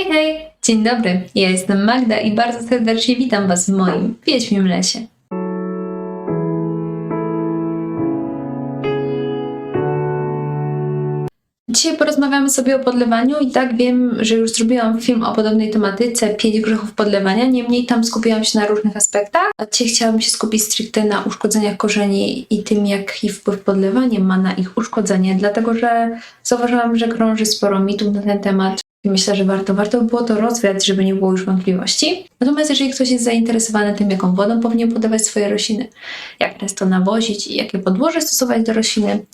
Hej, hej! Dzień dobry, ja jestem Magda i bardzo serdecznie witam Was w moim Wiedźmim Lesie. Dzisiaj porozmawiamy sobie o podlewaniu i tak wiem, że już zrobiłam film o podobnej tematyce, pięć grzechów podlewania, niemniej tam skupiłam się na różnych aspektach, a dzisiaj chciałabym się skupić stricte na uszkodzeniach korzeni i tym, jaki wpływ podlewanie ma na ich uszkodzenie, dlatego że zauważyłam, że krąży sporo mitów na ten temat myślę, że warto, warto by było to rozwiać, żeby nie było już wątpliwości. Natomiast jeżeli ktoś jest zainteresowany tym, jaką wodą powinien podawać swoje rośliny, jak często nawozić i jakie podłoże stosować do rośliny,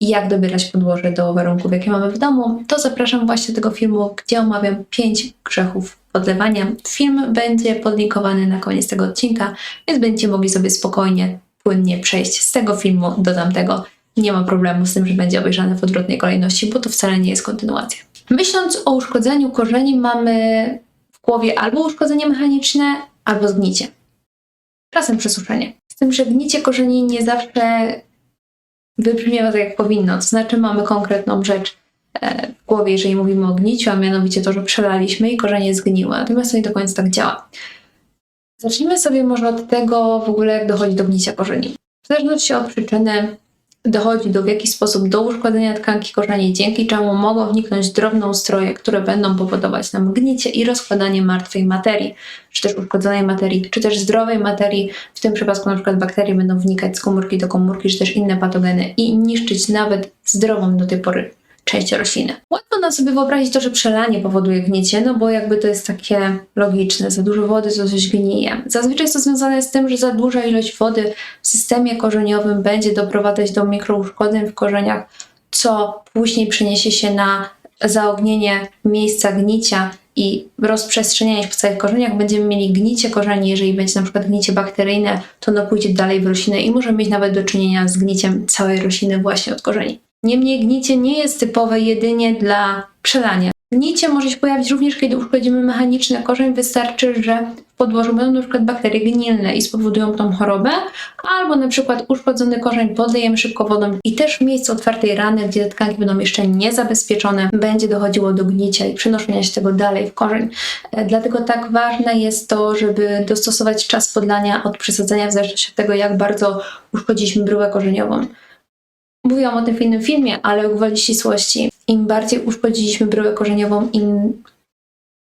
i jak dobierać podłoże do warunków, jakie mamy w domu, to zapraszam właśnie do tego filmu, gdzie omawiam 5 grzechów podlewania. Film będzie podlinkowany na koniec tego odcinka, więc będziecie mogli sobie spokojnie, płynnie przejść z tego filmu do tamtego. Nie ma problemu z tym, że będzie obejrzany w odwrotnej kolejności, bo to wcale nie jest kontynuacja. Myśląc o uszkodzeniu korzeni, mamy w głowie albo uszkodzenie mechaniczne, albo zgnicie. Czasem przesuszenie. Z tym, że gnicie korzeni nie zawsze wybrzmiewa tak, jak powinno. To znaczy, mamy konkretną rzecz e, w głowie, jeżeli mówimy o gniciu, a mianowicie to, że przelaliśmy i korzenie zgniły. Natomiast to nie do końca tak działa. Zacznijmy sobie może od tego w ogóle, jak dochodzi do gnicia korzeni. W zależności od przyczyny dochodzi do w jakiś sposób do uszkodzenia tkanki korzeni, dzięki czemu mogą wniknąć drobnoustroje, które będą powodować nam gnicie i rozkładanie martwej materii, czy też uszkodzonej materii, czy też zdrowej materii. W tym przypadku na przykład bakterie będą wnikać z komórki do komórki, czy też inne patogeny i niszczyć nawet zdrową do tej pory część rośliny. Łatwo nam sobie wyobrazić to, że przelanie powoduje gnicie, no bo jakby to jest takie logiczne. Za dużo wody to coś gnije. Zazwyczaj jest to związane z tym, że za duża ilość wody w systemie korzeniowym będzie doprowadzać do mikrouszkodzeń w korzeniach, co później przeniesie się na zaognienie miejsca gnicia i rozprzestrzenianie się po całych korzeniach. Będziemy mieli gnicie korzeni, jeżeli będzie na przykład gnicie bakteryjne, to ono pójdzie dalej w roślinę i możemy mieć nawet do czynienia z gniciem całej rośliny właśnie od korzeni. Niemniej gnicie nie jest typowe jedynie dla przelania. Gnicie może się pojawić również, kiedy uszkodzimy mechaniczny korzeń. Wystarczy, że w podłożu będą na przykład bakterie gnilne i spowodują tą chorobę, albo na przykład uszkodzony korzeń podlejemy szybko wodą i też w miejscu otwartej rany, gdzie tkanki będą jeszcze niezabezpieczone, będzie dochodziło do gnicia i przenoszenia się tego dalej w korzeń. E, Dlatego tak ważne jest to, żeby dostosować czas podlania od przesadzenia w zależności od tego, jak bardzo uszkodziliśmy bryłę korzeniową. Mówiłam o tym w innym filmie, ale gwoli ścisłości. Im bardziej uszkodziliśmy bryłę korzeniową, im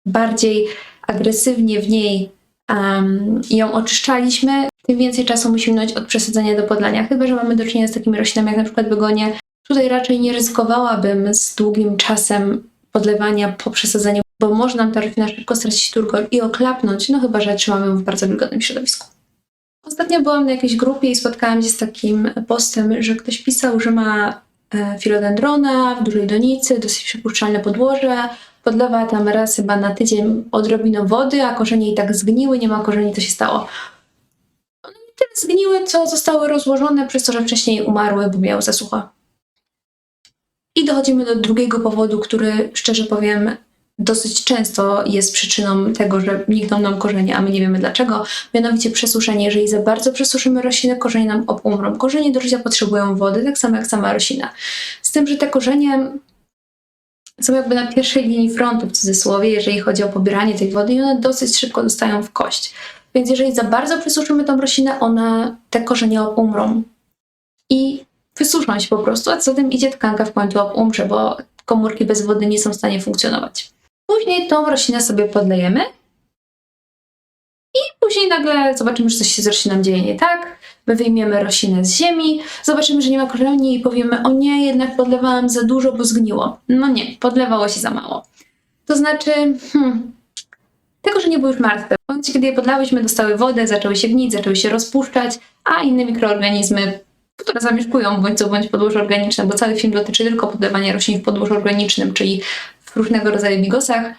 bardziej agresywnie w niej um, ją oczyszczaliśmy, tym więcej czasu musimy minąć od przesadzenia do podlania. Chyba, że mamy do czynienia z takimi roślinami jak na przykład begonie. Tutaj raczej nie ryzykowałabym z długim czasem podlewania po przesadzeniu, bo może nam ta roślina szybko stracić turgor i oklapnąć, no chyba, że trzymamy ją w bardzo wilgotnym środowisku. Ostatnio byłam na jakiejś grupie i spotkałam się z takim postem, że ktoś pisał, że ma e, filodendrona w dużej donicy, dosyć przypuszczalne podłoże, podlewa tam raz chyba na tydzień odrobiną wody, a korzenie i tak zgniły, nie ma korzeni, co się stało? One tyle zgniły, co zostały rozłożone przez to, że wcześniej umarły, bo miały za sucho. I dochodzimy do drugiego powodu, który szczerze powiem dosyć często jest przyczyną tego, że nikną nam korzenie, a my nie wiemy dlaczego. Mianowicie przesuszenie. Jeżeli za bardzo przesuszymy roślinę, korzenie nam umrą. Korzenie do życia potrzebują wody, tak samo jak sama roślina. Z tym, że te korzenie są jakby na pierwszej linii frontu w cudzysłowie, jeżeli chodzi o pobieranie tej wody i one dosyć szybko dostają w kość. Więc jeżeli za bardzo przesuszymy tą roślinę, one, te korzenie umrą. I wysuszą się po prostu, a co tym idzie tkanka w końcu umrze, bo komórki bez wody nie są w stanie funkcjonować. Później tą roślinę sobie podlejemy i później nagle zobaczymy, że coś się z rośliną dzieje nie tak. My wyjmiemy roślinę z ziemi, zobaczymy, że nie ma korzeni i powiemy, o nie, jednak podlewałam za dużo, bo zgniło. No nie, podlewało się za mało. To znaczy, hmm, te korzenie były już martwe. W momencie, kiedy je podlałyśmy, dostały wodę, zaczęły się gnić, zaczęły się rozpuszczać, a inne mikroorganizmy, które zamieszkują bądź co bądź podłoże organiczne, bo cały film dotyczy tylko podlewania roślin w podłożu organicznym, czyli w różnego rodzaju bigosach.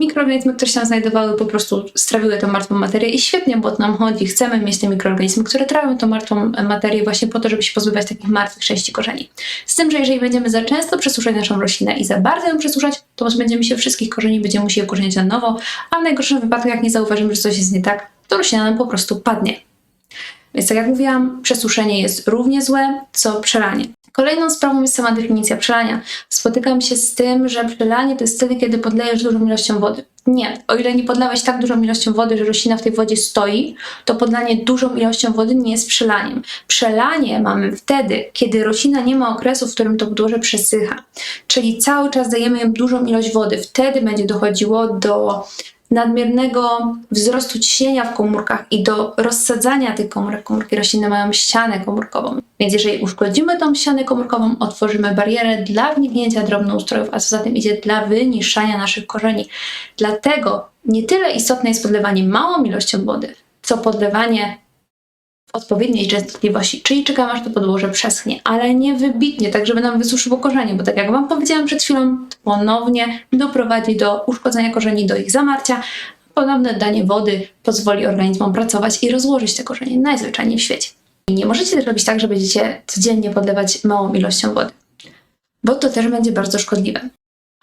Mikroorganizmy, które się tam znajdowały, po prostu strawiły tą martwą materię i świetnie, bo o to nam chodzi. Chcemy mieć te mikroorganizmy, które trawią tą martwą materię właśnie po to, żeby się pozbywać takich martwych części korzeni. Z tym, że jeżeli będziemy za często przesuszać naszą roślinę i za bardzo ją przesuszać, to będziemy się wszystkich korzeni, będziemy musieli ukorzeniać na nowo, a w najgorszym wypadku, jak nie zauważymy, że coś jest nie tak, to roślina nam po prostu padnie. Więc tak jak mówiłam, przesuszenie jest równie złe, co przelanie. Kolejną sprawą jest sama definicja przelania. Spotykam się z tym, że przelanie to jest wtedy, kiedy podlejesz dużą ilością wody. Nie, o ile nie podlałeś tak dużą ilością wody, że roślina w tej wodzie stoi, to podlanie dużą ilością wody nie jest przelaniem. Przelanie mamy wtedy, kiedy roślina nie ma okresu, w którym to podłoże przesycha. Czyli cały czas dajemy im dużą ilość wody. Wtedy będzie dochodziło do nadmiernego wzrostu ciśnienia w komórkach i do rozsadzania tych komórek. Komórki roślinne mają ścianę komórkową. Więc jeżeli uszkodzimy tą ścianę komórkową, otworzymy barierę dla wniknięcia drobnoustrojów, a co za tym idzie dla wyniszczania naszych korzeni. Dlatego nie tyle istotne jest podlewanie małą ilością wody, co podlewanie w odpowiedniej częstotliwości, czyli czekamy aż to podłoże przeschnie, ale nie wybitnie, tak żeby nam wysuszyło korzenie, bo tak jak Wam powiedziałam przed chwilą, ponownie doprowadzi do uszkodzenia korzeni, do ich zamarcia. Ponowne danie wody pozwoli organizmom pracować i rozłożyć te korzenie najzwyczajniej w świecie. I nie możecie też robić tak, że będziecie codziennie podlewać małą ilością wody, bo to też będzie bardzo szkodliwe.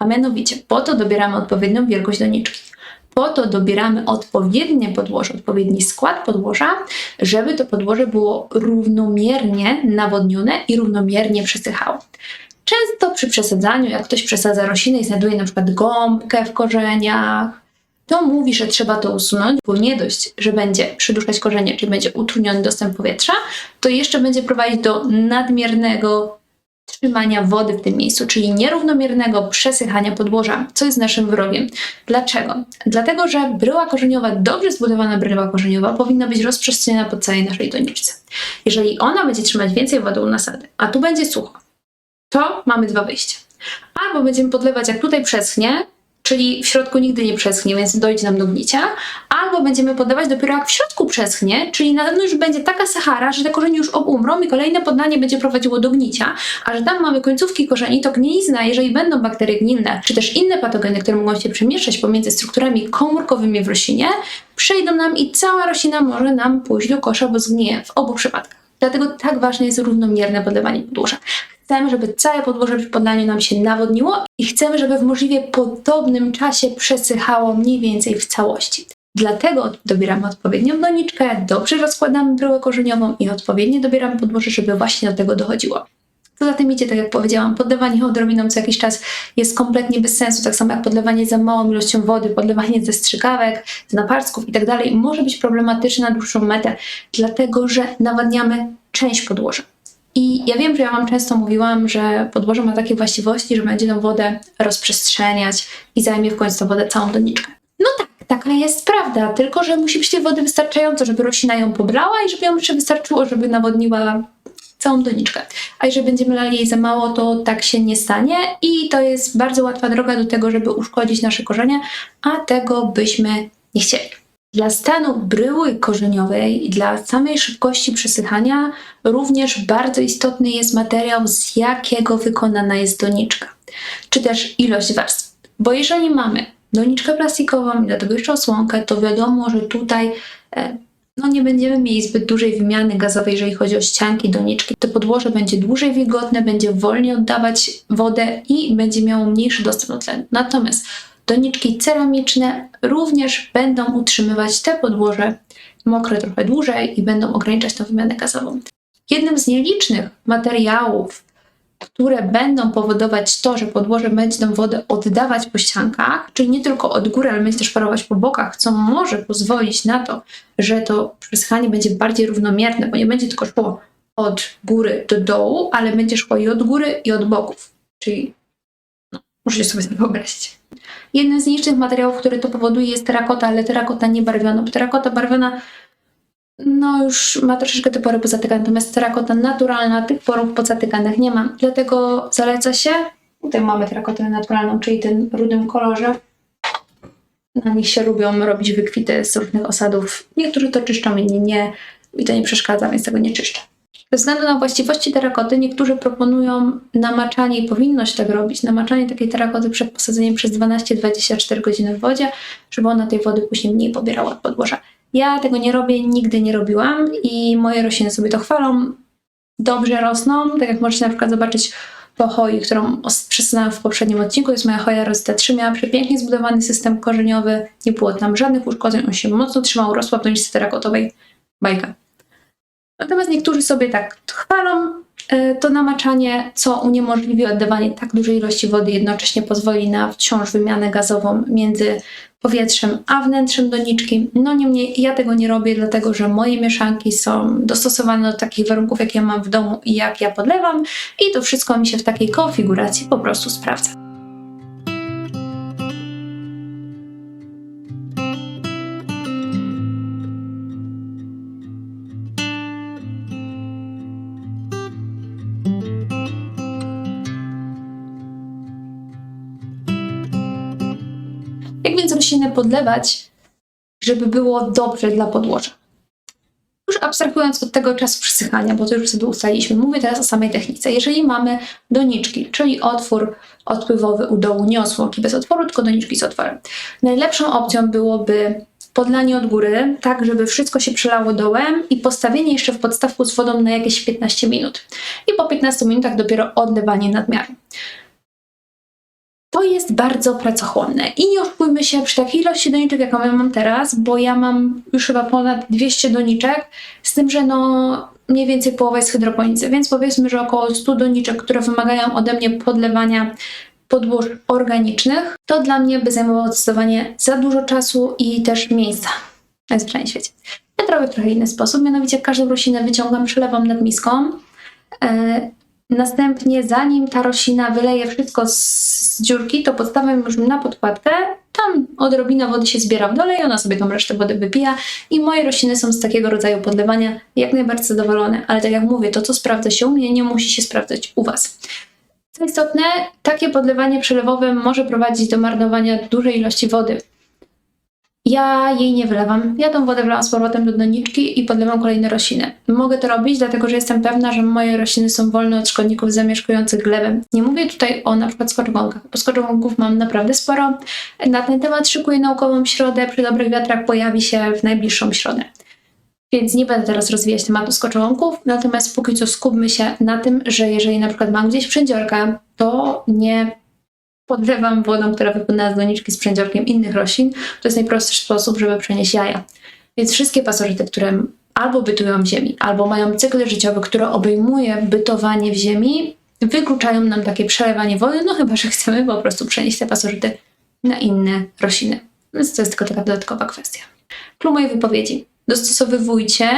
A mianowicie, po to dobieramy odpowiednią wielkość doniczki. Po to dobieramy odpowiednie podłoże, odpowiedni skład podłoża, żeby to podłoże było równomiernie nawodnione i równomiernie przesychało. Często przy przesadzaniu, jak ktoś przesadza rośliny i znajduje na przykład gąbkę w korzeniach, to mówi, że trzeba to usunąć, bo nie dość, że będzie przyduszać korzenie, czyli będzie utrudniony dostęp powietrza, to jeszcze będzie prowadzić do nadmiernego trzymania wody w tym miejscu, czyli nierównomiernego przesychania podłoża, co jest naszym wrogiem. Dlaczego? Dlatego, że bryła korzeniowa, dobrze zbudowana bryła korzeniowa powinna być rozprzestrzeniona po całej naszej doniczce. Jeżeli ona będzie trzymać więcej wody u nasady, a tu będzie sucho, to mamy dwa wyjścia. Albo będziemy podlewać jak tutaj przeschnie, czyli w środku nigdy nie przeschnie, więc dojdzie nam do gnicia, albo będziemy podawać dopiero jak w środku przeschnie, czyli na zewnątrz będzie taka sahara, że te korzenie już obumrą i kolejne podlanie będzie prowadziło do gnicia, a że tam mamy końcówki korzeni, to gnilizna, jeżeli będą bakterie gnilne, czy też inne patogeny, które mogą się przemieszczać pomiędzy strukturami komórkowymi w roślinie, przejdą nam i cała roślina może nam pójść do kosza, bo zgnije w obu przypadkach. Dlatego tak ważne jest równomierne podlewanie podłoża. Chcemy, żeby całe podłoże przy podlaniu nam się nawodniło i chcemy, żeby w możliwie podobnym czasie przesychało mniej więcej w całości. Dlatego dobieramy odpowiednią doniczkę, dobrze rozkładamy bryłę korzeniową i odpowiednio dobieramy podłoże, żeby właśnie do tego dochodziło. Co za tym idzie, tak jak powiedziałam, podlewanie odrobiną co jakiś czas jest kompletnie bez sensu, tak samo jak podlewanie za małą ilością wody, podlewanie ze strzykawek, z naparsków i tak może być problematyczne na dłuższą metę, dlatego że nawadniamy część podłoża. I ja wiem, że ja Wam często mówiłam, że podłoże ma takie właściwości, że będzie tą wodę rozprzestrzeniać i zajmie w końcu tą wodę całą doniczkę. No tak, taka jest prawda, tylko że musi być tej wody wystarczająco, żeby roślina ją pobrała i żeby ją jeszcze wystarczyło, żeby nawodniła całą doniczkę. A jeżeli będziemy lali jej za mało, to tak się nie stanie i to jest bardzo łatwa droga do tego, żeby uszkodzić nasze korzenie, a tego byśmy nie chcieli. Dla stanu bryły korzeniowej i dla samej szybkości przesychania również bardzo istotny jest materiał, z jakiego wykonana jest doniczka, czy też ilość warstw. Bo jeżeli mamy doniczkę plastikową i do tego jeszcze osłonkę, to wiadomo, że tutaj e, no nie będziemy mieli zbyt dużej wymiany gazowej, jeżeli chodzi o ścianki, doniczki. To podłoże będzie dłużej wilgotne, będzie wolniej oddawać wodę i będzie miało mniejszy dostęp do tlenu. Natomiast doniczki ceramiczne również będą utrzymywać te podłoże mokre trochę dłużej i będą ograniczać tę wymianę gazową. Jednym z nielicznych materiałów, które będą powodować to, że podłoże będzie tą wodę oddawać po ściankach, czyli nie tylko od góry, ale będzie też parować po bokach, co może pozwolić na to, że to przesychanie będzie bardziej równomierne, bo nie będzie tylko szło od góry do dołu, ale będzie szło i od góry, i od boków. Czyli no, możecie sobie to wyobrazić. Jednym z nielicznych materiałów, który to powoduje jest terakota, ale terakota nie barwiona, bo terakota barwiona no już ma troszeczkę te pory pozatykane, natomiast terakota naturalna tych porów pozatykanych nie ma. Dlatego zaleca się, tutaj mamy terakotę naturalną, czyli ten rudym kolorze. Na nich się lubią robić wykwity z różnych osadów. Niektórzy to czyszczą, inni nie i to nie przeszkadza, więc tego nie czyszczę. Ze względu na właściwości terakoty niektórzy proponują namaczanie i powinność tak robić, namaczanie takiej terakoty przed posadzeniem przez 12-24 godziny w wodzie, żeby ona tej wody później mniej pobierała od podłoża. Ja tego nie robię, nigdy nie robiłam i moje rośliny sobie to chwalą. Dobrze rosną, tak jak możecie na przykład zobaczyć po hoi, którą przesunęłam w poprzednim odcinku. Jest moja hoja Rosetta 3. Miała przepięknie zbudowany system korzeniowy, nie było tam żadnych uszkodzeń, on się mocno trzymał, rosła w doniczce terakotowej. Bajka. Natomiast niektórzy sobie tak chwalą, e, to namaczanie, co uniemożliwi oddawanie tak dużej ilości wody, jednocześnie pozwoli na wciąż wymianę gazową między powietrzem a wnętrzem doniczki. No niemniej ja tego nie robię, dlatego że moje mieszanki są dostosowane do takich warunków, jakie mam w domu i jak ja podlewam i to wszystko mi się w takiej konfiguracji po prostu sprawdza. Podlewać, żeby było dobrze dla podłoża? Już abstrahując od tego czasu przysychania, bo to już sobie ustaliliśmy, mówię teraz o samej technice. Jeżeli mamy doniczki, czyli otwór odpływowy u dołu, nie osłonki bez otworu, tylko doniczki z otworem. Najlepszą opcją byłoby podlanie od góry, tak żeby wszystko się przelało dołem i postawienie jeszcze w podstawku z wodą na jakieś 15 minut. I po 15 minutach dopiero odlewanie nadmiaru. To jest bardzo pracochłonne i nie oszukujmy się przy takiej ilości doniczek, jaką ja mam teraz, bo ja mam już chyba ponad 200 doniczek, z tym, że no mniej więcej połowa jest hydroponicy, więc powiedzmy, że około 100 doniczek, które wymagają ode mnie podlewania podłóż organicznych, to dla mnie by zajmowało zdecydowanie za dużo czasu i też miejsca. Najzwyczajniej w świecie. Ja robię trochę inny sposób, mianowicie każdą roślinę wyciągam, przelewam nad miską. Następnie, zanim ta roślina wyleje wszystko z, z dziurki, to podstawiam już na podkładkę. Tam odrobina wody się zbiera w dole i ona sobie tą resztę wody wypija. I moje rośliny są z takiego rodzaju podlewania jak najbardziej zadowolone. Ale tak jak mówię, to co sprawdza się u mnie, nie musi się sprawdzać u Was. Co istotne, takie podlewanie przelewowe może prowadzić do marnowania dużej ilości wody. Ja jej nie wylewam. Ja tą wodę wlewam z powrotem do doniczki i podlewam kolejne rośliny. Mogę to robić, dlatego że jestem pewna, że moje rośliny są wolne od szkodników zamieszkujących glebę. Nie mówię tutaj o na przykład skoczowąkach, bo mam naprawdę sporo. Na ten temat szykuję naukową środę. Przy dobrych wiatrach pojawi się w najbliższą środę. Więc nie będę teraz rozwijać tematu skoczowąków, natomiast póki co skupmy się na tym, że jeżeli na przykład mam gdzieś przędziorkę, to nie podlewam wodą, która wypłynęła z doniczki z przędziorkiem innych roślin. To jest najprostszy sposób, żeby przenieść jaja. Więc wszystkie pasożyty, które albo bytują w ziemi, albo mają cykl życiowy, który obejmuje bytowanie w ziemi, wykluczają nam takie przelewanie wody, no chyba, że chcemy po prostu przenieść te pasożyty na inne rośliny. Więc to jest tylko taka dodatkowa kwestia. Klub mojej wypowiedzi. Dostosowywujcie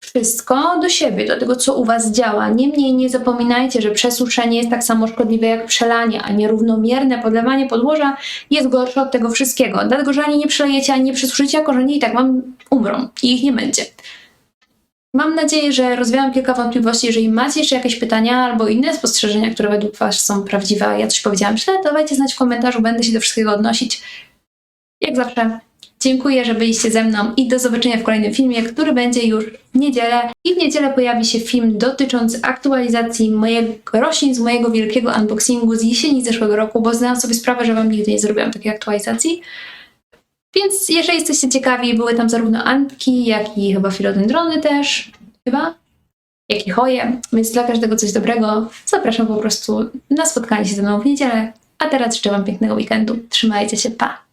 wszystko do siebie, do tego, co u Was działa. Niemniej nie zapominajcie, że przesuszenie jest tak samo szkodliwe jak przelanie, a nierównomierne podlewanie podłoża jest gorsze od tego wszystkiego. Dlatego, że ani nie przelejecie, ani nie przesuszycie, a korzenie i tak Wam umrą i ich nie będzie. Mam nadzieję, że rozwiałam kilka wątpliwości. Jeżeli macie jeszcze jakieś pytania albo inne spostrzeżenia, które według Was są prawdziwe, a ja coś powiedziałam źle, to dawajcie znać w komentarzu, będę się do wszystkiego odnosić. Jak zawsze, dziękuję, że byliście ze mną i do zobaczenia w kolejnym filmie, który będzie już w niedzielę. I w niedzielę pojawi się film dotyczący aktualizacji mojego roślin z mojego wielkiego unboxingu z jesieni zeszłego roku, bo zdałam sobie sprawę, że Wam nigdy nie zrobiłam takiej aktualizacji. Więc jeżeli jesteście ciekawi, były tam zarówno antki, jak i chyba filodendrony też, chyba, jak i choje, więc dla każdego coś dobrego. Zapraszam po prostu na spotkanie się ze mną w niedzielę. A teraz życzę Wam pięknego weekendu. Trzymajcie się, pa!